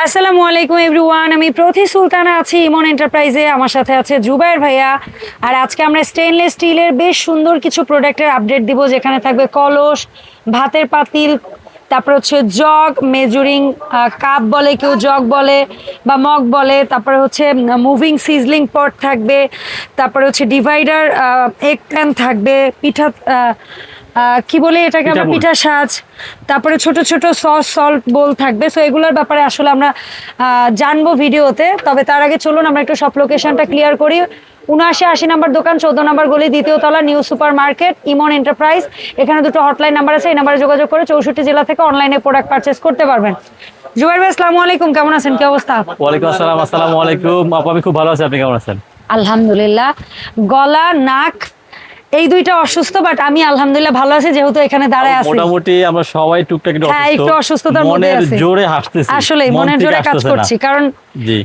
আসসালামু আলাইকুম এভরিওয়ান, আমি প্রতি সুলতানা আছি ইমন এন্টারপ্রাইজে, আমার সাথে আছে জুবাইর ভাইয়া। আর আজকে আমরা স্টেনলেস স্টিলের বেশ সুন্দর কিছু প্রোডাক্টের আপডেট দিব, যেখানে থাকবে কলস, ভাতের পাতিল, তারপর হচ্ছে জগ মেজুরিং কাপ বলে, কেউ জগ বলে বা মগ বলে, তারপরে হচ্ছে মুভিং সিজলিং পট থাকবে, তারপরে হচ্ছে ডিভাইডার এগ প্যান থাকবে, পিঠা কি বলে এটাকে আমরা? পিঠা সাজ তারপরে ছোট ছোট সস সল্ট বোল থাকবে। সো এগুলোর ব্যাপারে আসলে আমরা জানব ভিডিওতে। তবে তার আগে চলুন আমরা একটু সব লোকেশনটা ক্লিয়ার করি। উনআশি আশি নাম্বার দোকান চোদ্দ নাম্বার গলি দ্বিতীয় তলা New Super Market Emon enterprise. এখানে দুটো হটলাইন নাম্বার আছে এই নাম্বারে যোগাযোগ করে চৌষট্টি জেলা থেকে অনলাইনে প্রোডাক্ট পারচেস করতে পারবেন। জুয়ার ভাই আসসালামু আলাইকুম। কেমন আছেন? কি অবস্থা? ওয়ালাইকুম আসসালাম আসসালামু আলাইকুম। আপু আমি খুব ভালো আছি আপনি কেমন আছেন? আলহামদুলিল্লাহ। গলা নাক এই দুইটা অসুস্থ বাট আমি আলহামদুলিল্লাহ ভালো আছি যেহেতু এখানে দাঁড়ায় আছি। মোটামুটি আমরা সবাই টুকটাক একটু হ্যাঁ, একটু অসুস্থতার মধ্যে আছি। জোরে হাসতেছি। আসলে মন মনের জোরে কাজ করছি কারণ জি।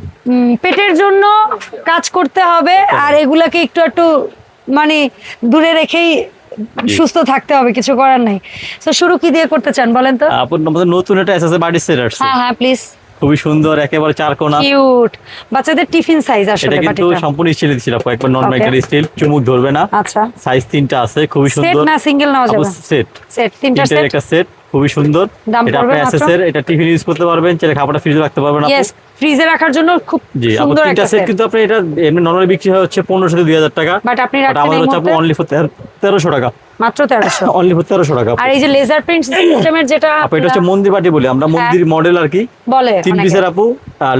পেটের জন্য কাজ করতে হবে আর এগুলাকে একটু একটু মানে দূরে রেখেই সুস্থ থাকতে হবে কিছু করার নাই। তো শুরু কি দিয়ে করতে চান বলেন তো? আপু আমাদের নতুন একটা এসএসএ বাড়ি সেট আসছে। হ্যাঁ হ্যাঁ প্লিজ খুবই সুন্দর একেবারে চার কোণা কিউট। বাচ্চাদের টিফিন সাইজ আসলে এটা কিন্তু সম্পূর্ণ স্টিল ছিল একবার নন Okay. স্টিল চুমুক ধরবে না। আচ্ছা। সাইজ তিনটা আছে খুবই সেট না সিঙ্গেল নেওয়া যাবে? সেট সেট তিনটা সেট একটা সেট খুবই সুন্দর। এটা আপনি? এটা টিফিন ইউজ করতে পারবেন চাইলে খাবারটা ফ্রিজে রাখতে পারবেন আপু ইয়েস ফ্রিজে রাখার জন্য খুব সুন্দর একটা সেট কিন্তু আপনি এটা এমনি নর্মালি বিক্রি হয় হচ্ছে পনেরোশো থেকে দুই হাজার টাকা। বাট আপনি রাখছেন আমাদের হচ্ছে অনলি ফর তেরোশো টাকা। মাত্র তেরোশো। অনলি ফর তেরোশো টাকা। আর এই যে লেজার প্রিন্ট সিস্টেমের যেটা আপু এটা হচ্ছে মন্দির বাটি বলি আমরা মন্দির মডেল আর কি? বলে তিন পিসের আপু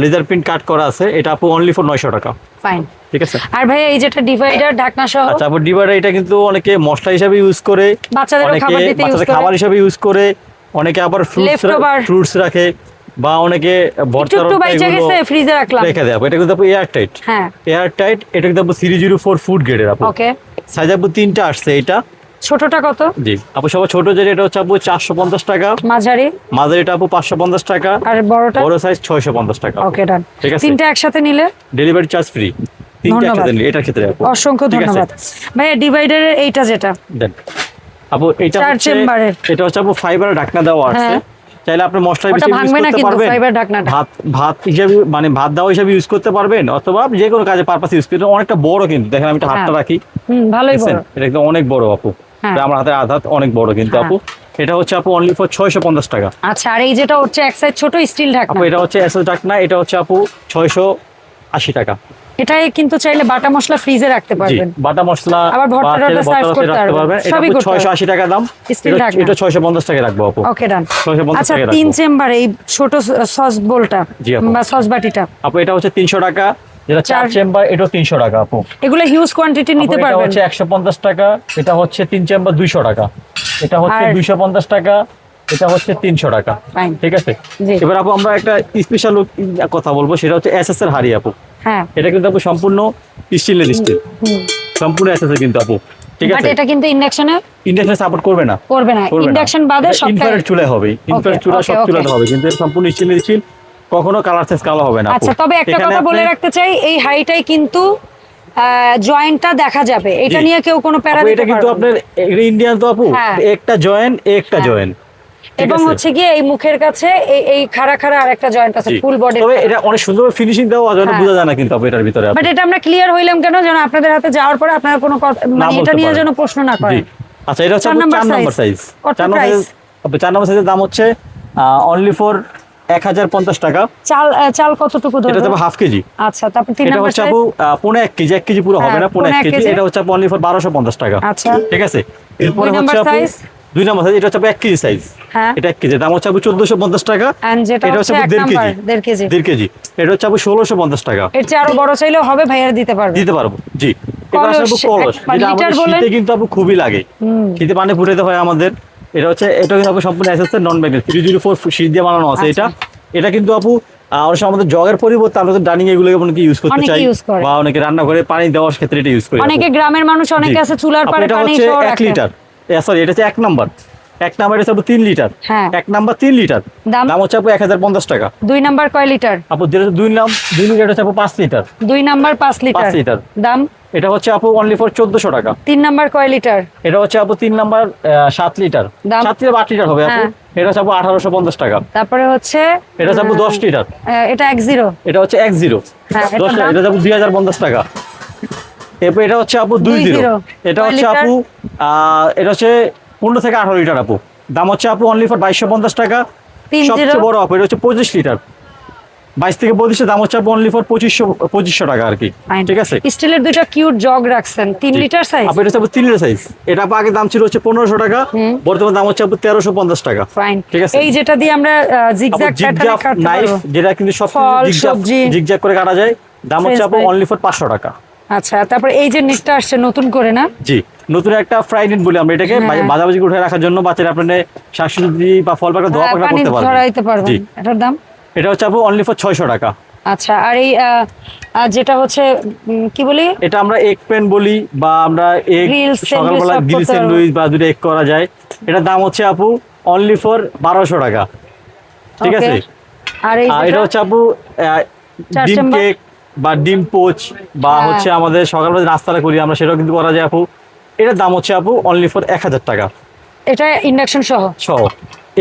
লেজার প্রিন্ট কাট করা আছে এটা আপু অনলি ফর নয়শো টাকা। ফাইন ঠিক আছে? আর ভাই এই যেটা ডিভাইডার ঢাকনা সহ আচ্ছা আপু ডিভাইডার এটা কিন্তু অনেকে মশলা হিসাবে ইউজ করে বাচ্চাদেরও অনেকে খাবার দিতে বাচ্চাদের করে। খাবার হিসাবে ইউজ করে অনেকে আবার ফ্রুটস। ফ্রুটস রাখে বা অনেকে ভর্তা ফ্রিজে রাখলাম। রেখে আপু এটা কিন্তু এয়ার টাইট হ্যাঁ। এয়ার টাইট এটা কিন্তু আপু থ্রি জিরো ফোর ফুড গ্রেডের আপু। ওকে সাইজ আপু তিনটা আসছে এটা ছোটটা কত? জি। আপু সবার ছোট যেটা এটা হচ্ছে আপু চারশো পঞ্চাশ টাকা। মাঝারি? মাঝের এটা আপু পাঁচশো পঞ্চাশ টাকা। আর বড়টা? বড় সাইজ ছয়শো পঞ্চাশ টাকা ওকে ডান ঠিক আছে। তিনটা একসাথে নিলে? ডেলিভারি চার্জ ফ্রি তিনটা একসাথে নিলে এটার ক্ষেত্রে আপু। অসংখ্য ঠিক আছে? ধন্যবাদ। ভাইয়া ডিভাইডারের এইটা যেটা? দেন। আপু এটা হচ্ছে এটা হচ্ছে আপু ফাইবার ঢাকনা দেওয়া আছে। হ্যাঁ। চাইলে আপনি মশলা ওটা ইউজ করতে পারবেন। ভাত ভাত হিসাবে মানে ভাত দেওয়া হিসাবে ইউজ করতে পারবেন অথবা যে কোনো কাজে পারপাস ইউজ করতে অনেকটা বড় কিন্তু। দেখেন আমি একটা হাতটা হ্যাঁ। রাখি। হুম ভালোই বড়। এটা কিন্তু অনেক বড় আপু। আমার হাতের আধাত অনেক বড় কিন্তু হ্যাঁ। আপু। এটা হচ্ছে আপু অনলি ফর ছয়শো পঞ্চাশ টাকা। আচ্ছা আর এই যেটা হচ্ছে এক সাইড ছোট স্টিল ঢাকনা। আপু এটা হচ্ছে এসএস ঢাকনা এটা হচ্ছে আপু ছয়শো আশি টাকা। এটাই কিন্তু চাইলে বাটা মশলা ফ্রিজে রাখতে পারবেন। বাটা মশলা আবার ভর্তা বা টর্তা তেলে serve ভর্তা করতে পারবেন। এটা সবই করতে ছয়শো আশি টাকা দাম। এটা- ঢাকনা। এটা ছয়শো পঞ্চাশ টাকা রাখব আপু। ওকে ডান 650 আচ্ছা তিন চেম্বার এই ছোট সস বোলটা। বা সস বাটিটা। আপু এটা হচ্ছে তিনশো টাকা। যেটা চার চেম্বার এটাও তিনশো টাকা আপু। এগুলো হিউজ কোয়ান্টিটি নিতে এটা পারবেন। হচ্ছে একশো পঞ্চাশ টাকা এটা হচ্ছে তিন চেম্বার দুইশো টাকা। এটা হচ্ছে দুইশো পঞ্চাশ টাকা এটা হচ্ছে তিনশো টাকা। ঠিক আছে? এবার আপু আমরা একটা স্পেশাল কথা বলব সেটা হচ্ছে এস এস এর হাড়ি আপু। হ্যাঁ। এটা কিন্তু আপু সম্পূর্ণ স্টিলের স্টিল সম্পূর্ণ এস এস কিন্তু আপু। ঠিক আছে? এটা কিন্তু ইন্ডাকশনে ইন্ডাকশন সাপোর্ট করবে না। করবে না। ইন্ডাকশন বাদে এটা ইনফ্রারেড চুলায় হবে। ইনফ্রারেড চুলা সব. চুলাতে হবে কিন্তু সম্পূর্ণ স্টিলের স্টিল কখনো কালার চেঞ্জ কালো হবে না আচ্ছা তবে একটা কথা বলে রাখতে চাই এই হাইটাই কিন্তু জয়েন্টটা দেখা যাবে। এটা নিয়ে কেউ কোনো প্যারা এটা কিন্তু আপনার ইন্ডিয়ান তো আপু হ্যাঁ। একটা জয়েন একটা হ্যাঁ। জয়েন এবং হচ্ছে গিয়ে এই মুখের কাছে এই খাড়া খাড়া আরেকটা জয়েন্ট আছে ফুল বডি তবে এটা অনেক সুন্দর ফিনিশিং দেওয়া যায় হ্যাঁ। বোঝা যায় না কিন্তু এটার ভিতরে বাট এটা আমরা ক্লিয়ার হইলাম কেন যেন আপনাদের হাতে যাওয়ার পরে আপনারা কোনো মানে এটা নিয়ে যেন প্রশ্ন না করেন। আচ্ছা এটা হচ্ছে চার আপু নাম্বার চার নাম্বার সাইজ চার নাম্বার আপু, চার নাম্বার সাইজের দাম হচ্ছে অনলি ফর এক হাজার পঞ্চাশ টাকা। চাল চাল কতটুকু এটা ধরবো হচ্ছে হাফ কেজি। আচ্ছা তারপর তিন এটা নাম্বার হচ্ছে সাইজ আপু কেজি এক কেজি পুরো হবে হ্যাঁ, না কেজি। এটা হচ্ছে আপু অনলি ফর বারোশো পঞ্চাশ টাকা। আচ্ছা। ঠিক আছে? এরপরে হচ্ছে আপু দুই নাম্বার সাইজ এটা হচ্ছে আপু এক কেজি সাইজ হ্যাঁ। এটা এক কেজি। দাম হচ্ছে আপু চোদ্দশো পঞ্চাশ টাকা। এটা হচ্ছে হচ্ছে আপু এক দেড় নাম্বার কেজি। দেড় কেজি। এটা হচ্ছে আপু ষোলোশো পঞ্চাশ টাকা। এর চেয়ে আরও বড় চাইলেও হবে ভাইয়ারা দিতে পারবে। দিতে পারব জি। এবার কলস, কলস। মানে যেটা লিটার আমাদের বলেন? শীতে কিন্তু আপু খুবই লাগে। শীতে পানি ফুটাতে হয় আমাদের। এটা হচ্ছে এটা কিন্তু সম্পূর্ণ এসেছে non magnet three zero four sheet দিয়ে বানানো আছে এটা। এটা কিন্তু আপু অনেক সময় আমাদের জগের পরিবর্তে আমরা ডাইনিং এগুলো অনেকে ইউজ করতে চাই বা অনেকে রান্না করে পানি দেওয়ার ক্ষেত্রে এটা ইউজ করে অনেকে গ্রামের মানুষ অনেকে আছে চুলার পারে এটা হচ্ছে লিটার। সরি এটা হচ্ছে এক নাম্বার এক নাম্বার হচ্ছে তিন লিটার। হ্যাঁ। এক নাম্বার তিন লিটার। দাম? হচ্ছে আপু এক হাজার পঞ্চাশ টাকা। দুই নাম্বার কয় লিটার? আপু দুই নাম দুই লিটার হচ্ছে আপু পাঁচ লিটার। দুই নাম্বার পাঁচ লিটার। লিটার। দাম? এটা হচ্ছে আপু অনলি ফর চোদ্দশো টাকা। তিন নাম্বার কয় লিটার? এটা হচ্ছে আপু তিন নাম্বার সাত লিটার। দাম? সাত লিটার আট লিটার হবে আপু। হ্যাঁ। এটা হচ্ছে আপু আঠারোশো পঞ্চাশ টাকা। তারপরে হচ্ছে এটা হচ্ছে আপু আহ, দশ লিটার। এটা এক জিরো। এটা হচ্ছে এক জিরো। হ্যাঁ, এটার দশ দাম? এটা হচ্ছে আপু দুই হাজার পঞ্চাশ টাকা। এরপর এটা হচ্ছে আপু দুই দুই জিরো। zero। এটা হচ্ছে আপু আহ, এটা হচ্ছে পনেরো থেকে আঠারো লিটার আপু। দাম হচ্ছে আপু অনলি ফর বাইশশো পঞ্চাশ টাকা। তিন সবচেয়ে বড় আপু এটা হচ্ছে পঁচিশ লিটার। বাইশ থেকে পঁচিশের দাম হচ্ছে অনলি ফর পঁচিশশো পঁচিশশো টাকা আর কি। ঠিক আছে? স্টিলের দুইটা কিউট জগ রাখছেন। তিন লিটার সাইজ আপু এটা তিন লিটার সাইজ এটা আগে দাম ছিল হচ্ছে পনেরোশো টাকা বর্তমান দাম হচ্ছে আপু তেরোশো পঞ্চাশ টাকা। ফাইন ঠিক আছে। এই যেটা দিয়ে আমরা জিগজ্যাগ নাইফ যেটা কিন্তু সব। জিগজ্যাগ করে কাটা যায়। দাম হচ্ছে French আপু fry। অনলি ফর পাঁচশো টাকা। আচ্ছা তারপর এই যে নেটটা আসছে নতুন করে না? জি। নতুন একটা ফ্রাই নেট বলি আমরা এটাকে। হ্যাঁ। বাজাবাজি উঠে রাখার জন্য বাচ্চারা আপনার শাকসবজি বা ফল পাকা ধোয়া হ্যাঁ, পাকা করতে পারবে। পারবেন। এটার দাম? এটা হচ্ছে আপু অনলি ফর ছয়শো টাকা। আচ্ছা আর এই যেটা হচ্ছে কি বলি? এটা আমরা এগ পেন বলি বা আমরা এগ সকালবেলা গ্রিল স্যান্ডউইচ বা দুটো এগ করা যায়। এটার দাম হচ্ছে আপু অনলি ফর বারোশো টাকা। ঠিক আছে? আর এটা হচ্ছে আপু ডিম কেক বা ডিম পোচ বা হ্যাঁ। হচ্ছে আমাদের সকালবেলা নাস্তাটা করি আমরা সেটাও কিন্তু করা যায় আপু। এটার দাম হচ্ছে আপু অনলি ফর এক হাজার টাকা। এটা ইন্ডাকশন সহ? সহ।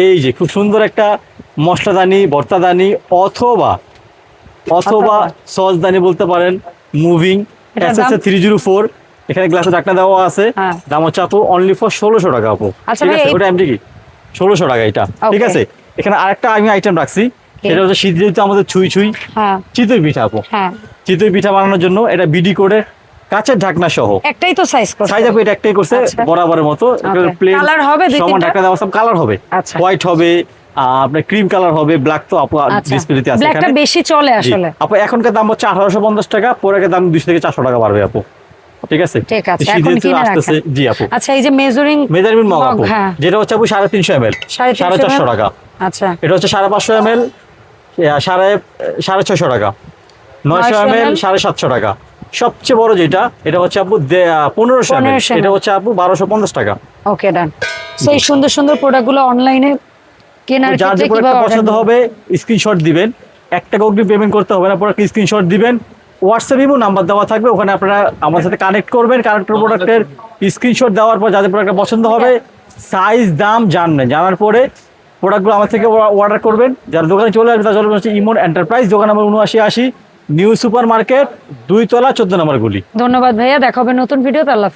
এই যে খুব সুন্দর একটা মশলাদানি ভর্তাদানি অথবা অথবা। সসদানি বলতে পারেন moving S S three zero four এখানে গ্লাসে ঢাকনা দেওয়া আছে। হ্যাঁ। দাম হচ্ছে আপু অনলি ফর ষোলোশো টাকা আপু। আচ্ছা ঠিক আছে ওটা এমনি কি ষোলোশো টাকা এটা। ঠিক আছে এখানে আরেকটা আমি আইটেম রাখছি। সেটা হচ্ছে শীত ঋতুতে আমাদের ছুঁই ছুঁই হ্যাঁ। চিতই পিঠা আপু। হ্যাঁ। চিতই পিঠা বানানোর জন্য এটা বিডি করে কাঁচের ঢাকনা সহ। একটাই তো সাইজ করছে। সাইজ আপু এটা একটাই করছে আচ্ছা। বরাবরের মতো. প্লেন Colour হবে দুই সমান? ঢাকনা দেওয়া সব কালার হবে। আচ্ছা। হোয়াইট হবে আপনার ক্রিম কালার হবে ব্ল্যাক তো আপু আচ্ছা। ডিসপ্লেতে আছে ব্ল্যাকটা বেশি চলে আসলে। আপু এখনকার দাম হচ্ছে আঠারোশো পঞ্চাশ টাকা পরে দাম দুশো থেকে চারশো টাকা বাড়বে আপু। ঠিক আছে? ঠিক আছে এখন কিনে রাখেন। জি আপু। আচ্ছা এই যে মেজারিং মেজারমেন্ট মগ আপু। হ্যাঁ। যেটা হচ্ছে আপু সাড়ে তিনশো এম সাড়ে সাড়ে চারশো টাকা। আচ্ছা। এটা হচ্ছে সাড়ে সাড়ে সাড়ে ছয়শো টাকা। নয়শো 900 এম এল সাড়ে সাতশো টাকা। সবচেয়ে বড় যেটা এটা হচ্ছে আপু পনেরোশো এম 1500 ml এটা হচ্ছে আপু বারোশো পঞ্চাশ টাকা। ওকে ডান সো এই সুন্দর সুন্দর প্রোডাক্টগুলো অনলাইনে কেনার যে প্রোডাক্টটা কীভাবে পছন্দ হবে স্ক্রিনশট দিবেন। এক টাকা অগ্রিম পেমেন্ট করতে হবে না প্রোডাক্ট স্ক্রিনশট দিবেন। হোয়াটসঅ্যাপ ইমো নাম্বার দেওয়া থাকবে ওখানে আপনারা আমার সাথে কানেক্ট করবেন কানেক্ট প্রোডাক্টের স্ক্রিনশট দেওয়ার পর যাদের প্রোডাক্টটা পছন্দ হবে সাইজ দাম জানবেন। জানার পরে প্রোডাক্টগুলো আমার থেকে অর্ডার করবেন। যারা দোকানে চলে আসবে তারা চলে আসবে হচ্ছে ইমন এন্টারপ্রাইজ দোকান নম্বর উনআশি আশি। নিউ সুপার মার্কেট দুই তলা চোদ্দ নম্বর গুলি। ধন্যবাদ ভাইয়া দেখাবে নতুন ভিডিওতে আল্লাহ